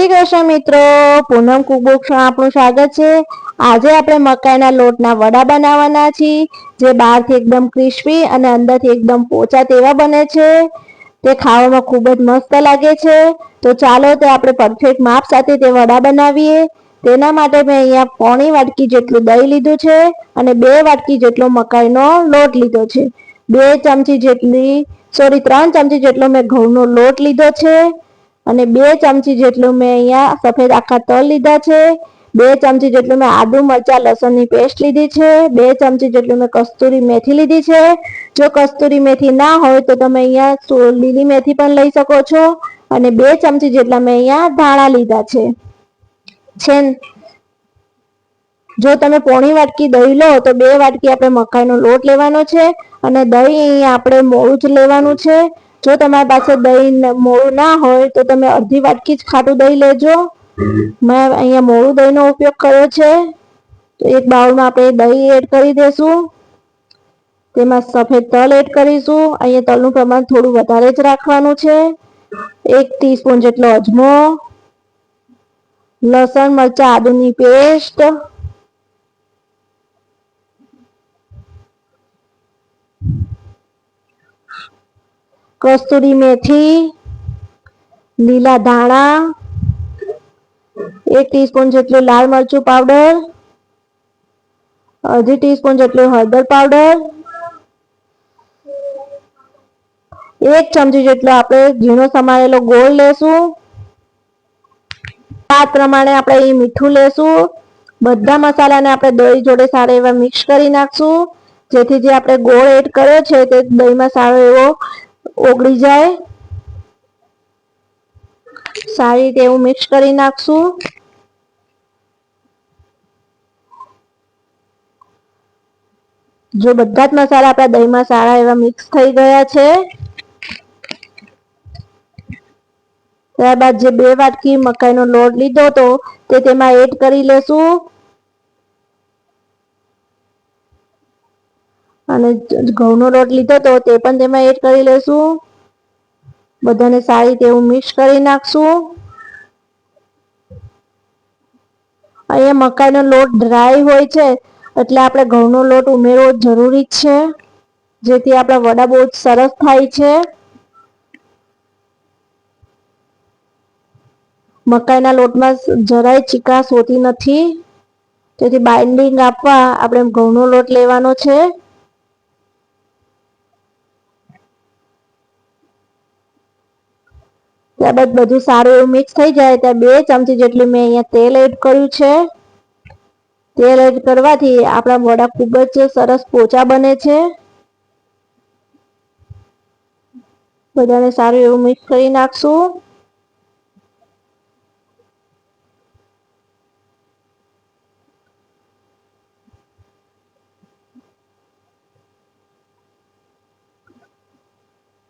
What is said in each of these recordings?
શ્રી કૃષ્ણ મિત્રો. પૂનમ કુકબુક્સમાં આપણું સ્વાગત છે. આજે આપણે મકાઈના લોટના વડા બનાવવાના છીએ, જે બહારથી એકદમ ક્રિસ્પી અને અંદરથી એકદમ પોચા તેવા બને છે. તે ખાવામાં ખૂબ જ મસ્ત લાગે છે. તો ચાલો તે આપણે પરફેક્ટ માપ સાથે તે વડા બનાવીએ. તેના માટે મેં અહીંયા પોણી વાટકી જેટલું દહીં લીધું છે અને બે વાટકી જેટલો મકાઈનો લોટ લીધો છે. બે ચમચી જેટલી સોરી ત્રણ ચમચી જેટલો મેં ઘઉંનો લોટ લીધો છે. અને બે ચમચી જેટલું મેં અહીંયા સફેદ આખા તલ લીધા છે. બે ચમચી જેટલું મેં આદુ મરચા, લસણની પેસ્ટ લીધી છે. બે ચમચી જેટલું મેં કસ્તુરી મેથી લીધી છે. જો કસ્તુરી મેથી ના હોય તો તમે અહીંયા લીલી મેથી પણ લઈ શકો છો. અને બે ચમચી જેટલા મેં અહીંયા ધાણા લીધા છે. છે જો તમે પોણી વાટકી દહીં લો તો બે વાટકી આપણે મકાઈનો લોટ લેવાનો છે. અને દહીં અહીંયા આપણે મોળું જ લેવાનું છે. જો તમારી પાસે દહીં મોળું ના હોય, તો તમે અડધી વાટકી જ ખાટું દહીં લેજો. મેં અહીંયા મોળું દહીંનો ઉપયોગ કર્યો છે. તો એક બાઉલમાં આપણે દહીં એડ કરી દઈશું તેમાં સફેદ તલ એડ કરીશું. અહીંયા તલનું પ્રમાણ થોડું વધારે જ રાખવાનું છે. એક ટીસ્પૂન જેટલો અજમો, લસણ, મરચા, આદુની પેસ્ટ કસ્તુરી મેથી લીલા ધાણા, એક ટીસ્પૂન જેટલું લાલ મરચું પાવડર, અડધી ટીસ્પૂન જેટલું હળદર પાવડર, એક ચમચી જેટલો આપણે ઝીણો સમારેલો ગોળ લેશું. આ પ્રમાણે આપણે એ મીઠું લેશું. બધા મસાલાને આપણે દહીં જોડે સારા એવા મિક્સ કરી નાખશું. જેથી જે આપણે ગોળ એડ કર્યો છે તે દહીંમાં સારો એવો ઓગળી જાય. સારી રીતે એવું મિક્સ કરી નાખશું. જો બધા જ મસાલા આપણા દહીંમાં સારા એવા મિક્સ થઈ ગયા છે. ત્યારબાદ જે બે વાટકી મકાઈનો લોટ લીધો હતો તે તેમાં એડ કરી લેશું. અને ઘઉંનો લોટ લીધો તો તે પણ તેમાં એડ કરી લેશું. બધાને સારી રીતે એવું મિક્સ કરી નાખશું. અહીંયા મકાઈનો લોટ ડ્રાય હોય છે, એટલે આપણે ઘઉંનો લોટ ઉમેરવો જરૂરી છે. જેથી આપણા વડા બહુ જ સરસ થાય છે. મકાઈના લોટમાં જરાય ચીકાશ હોતી નથી. તેથી બાઇન્ડિંગ આપવા આપણે ઘઉંનો લોટ લેવાનો છે. ત્યારબાદ બધું સારું એવું મિક્સ થઈ જાય. ત્યાં બે ચમચી જેટલું મેં અહીંયા તેલ એડ કર્યું છે. તેલ એડ કરવાથી આપણા વડા ખૂબ જ સરસ પોચા બને છે. બધાને સારું એવું મિક્સ કરી નાખશું.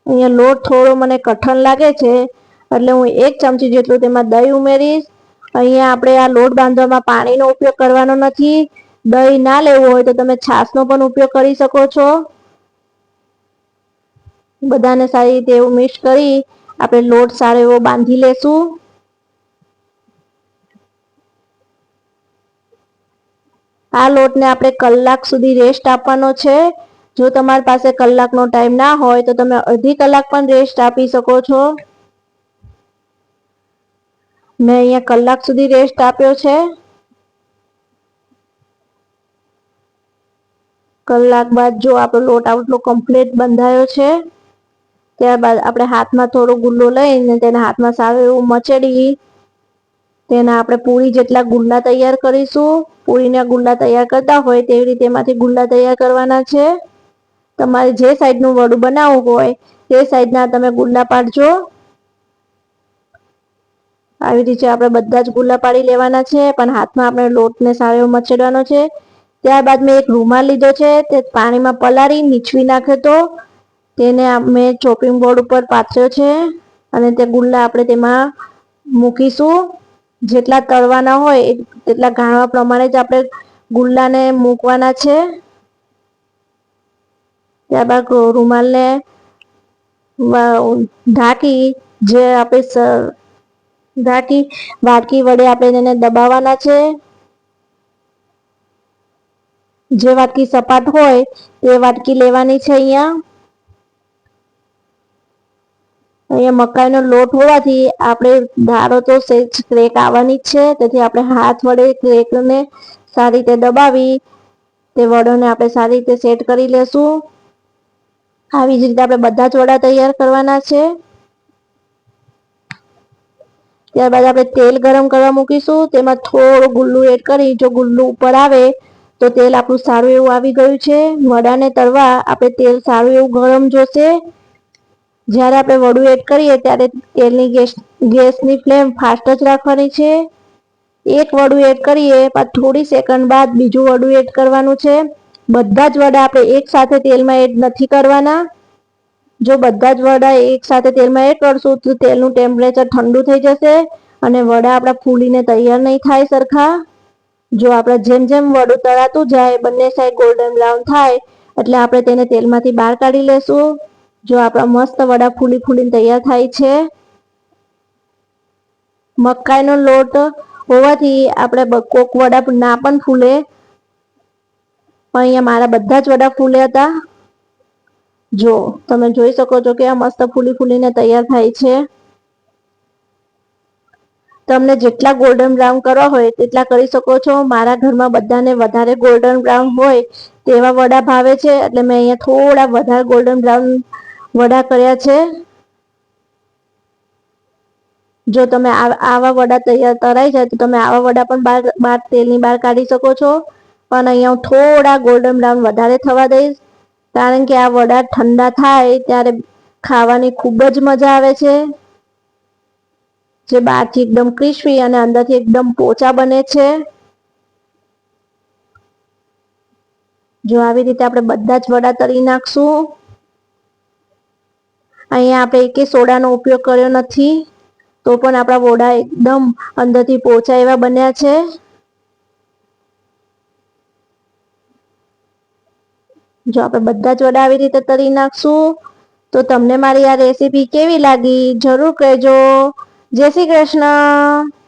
અહીંયા લોટ થોડો મને કઠણ લાગે છે. એટલે હું એક ચમચી જેટલું તેમાં દહીં ઉમેરીશ. અહીંયા આપણે આ લોટ બાંધવામાં પાણીનો ઉપયોગ કરવાનો નથી. દહીં ના લેવું હોય તો તમે છાશનો પણ ઉપયોગ કરી શકો છો. બધાને સારી રીતે એવું મિક્સ કરી આપણે લોટ સારો એવો બાંધી લેશું. આ લોટને આપણે કલાક સુધી રેસ્ટ આપવાનો છે. જો તમારી પાસે કલાકનો ટાઈમ ના હોય તો તમે અડધી કલાક પણ રેસ્ટ આપી શકો છો. મેં અહીંયા કલાક સુધી રેસ્ટ આપ્યો છે. કલાક બાદ જો આપણો લોટ આટલો કમ્પ્લીટ બંધાયો છે, ત્યારબાદ આપણે હાથમાં થોડો ગુલ્લો લઈને તેને હાથમાં સારું એવું મચેડી, તેના આપણે પૂરી જેટલા ગુલ્લા તૈયાર કરીશું. પૂરીના ગુલ્લા તૈયાર કરતા હોય તેવી રીતે એમાંથી ગુલ્લા તૈયાર કરવાના છે. તમારે જે સાઈડનું વડું બનાવવું હોય તે સાઈડના તમે ગુલ્લા પાડજો. આવી રીતે આપણે બધા જ ગુલ્લા પાડી લેવાના છે, પણ હાથમાં આપણે લોટને સારો એવો મચેડવાનો છે. ત્યારબાદ મેં એક રૂમાલ લીધો છે, તે પાણીમાં પલાળી નીચવી નાખ્યો તો તેને મેં ચોપિંગ બોર્ડ ઉપર પાથર્યો છે અને તે ગુલ્લા આપણે તેમાં મૂકીશું. જેટલા તળવાના હોય તેટલા ગાણવા પ્રમાણે જ આપણે ગુલ્લાને મૂકવાના છે. ત્યારબાદ રૂમાલને ઢાંકી જે આપણે વાટકી વાટકી વડે આપણે તેને દબાવવાના છે. જે વાટકી સપાટ હોય તે વાટકી લેવાની છે અહીંયા. અહીંયા મકાઈનો લોટ હોવાથી આપણે ધારો તો સેજ ક્રેક આવવાની જ છે, તેથી આપણે હાથ વડે ક્રેકને સારી રીતે દબાવી, તે વડોને આપણે સારી રીતે સેટ કરી લેશું. આવી જ રીતે આપણે બધા જ વડા તૈયાર કરવાના છે. ત્યારબાદ આપણે તેલ ગરમ કરવા મૂકીશું. તેમાં થોડું ગુલ્લું એડ કરી, જો ગુલ્લું ઉપર આવે, તો તેલ આપણું સારું એવું આવી ગયું છે. વડાને તળવા આપણે તેલ સારું એવું ગરમ જોશે. જ્યારે આપણે વડું એડ કરીએ, ત્યારે તેલની ગેસ, ગેસની ફ્લેમ ફાસ્ટ જ રાખવાની છે. એક વડું એડ કરીએ, પણ થોડી સેકન્ડ બાદ બીજું વડું એડ કરવાનું છે. બધા જ વડા આપણે એક સાથે તેલમાં એડ નથી કરવાના. જો બધા જ વડા એક સાથે તેલમાં એડ કરશું, તો તેલનું ટેમ્પરેચર ઠંડુ થઈ જશે અને વડા આપણા ફૂલીને તૈયાર નહીં થાય સરખા. જો આપણે જેમ જેમ વડું તળાતું જાય, બંને સાઈડ ગોલ્ડન બ્રાઉન થાય, એટલે આપણે તેને તેલમાંથી બહાર કાઢી લેશું. જો આપણા મસ્ત વડા ફૂલી ફૂલીને તૈયાર થાય છે. મકાઈનો લોટ હોવાથી આપણે કોક વડા ના પણ ફૂલે. પણ અહીંયા મારા બધા જ વડા ફૂલે હતા. જો, તમે જોઈ શકો છો કે આ મસ્ત ફૂલી ફૂલીને તૈયાર થાય છે. તમને જેટલા ગોલ્ડન બ્રાઉન કરવા હોય તેટલા કરી શકો છો. મારા ઘરમાં બધાને વધારે ગોલ્ડન બ્રાઉન હોય તેવા વડા ભાવે છે. એટલે મેં અહીંયા થોડા વધારે ગોલ્ડન બ્રાઉન વડા કર્યા છે. જો તમે આવા વડા તૈયાર તરાઈ જાય તો તમે આવા વડા પણ બહાર બહાર તેલની બહાર કાઢી શકો છો. પણ અહીંયા હું થોડા ગોલ્ડન બ્રાઉન વધારે થવા દઈશ. કારણ કે આ વડા ઠંડા થાય ત્યારે ખાવાની ખૂબ જ મજા આવે છે. જે બહારથી એકદમ ક્રિસ્પી અને અંદરથી એકદમ પોચા બને છે. જો આવી રીતે આપણે બધા જ વડા તળી નાખશું. અહીંયા આપણે એકે સોડાનો ઉપયોગ કર્યો નથી. તો પણ આપણા વડા એકદમ અંદરથી પોચા એવા બન્યા છે. જો આપણે બધા જ વડા આવી રીતે તરી નાખશું, તો તમને મારી આ રેસીપી કેવી લાગી? જરૂર કહેજો. જય શ્રી કૃષ્ણ.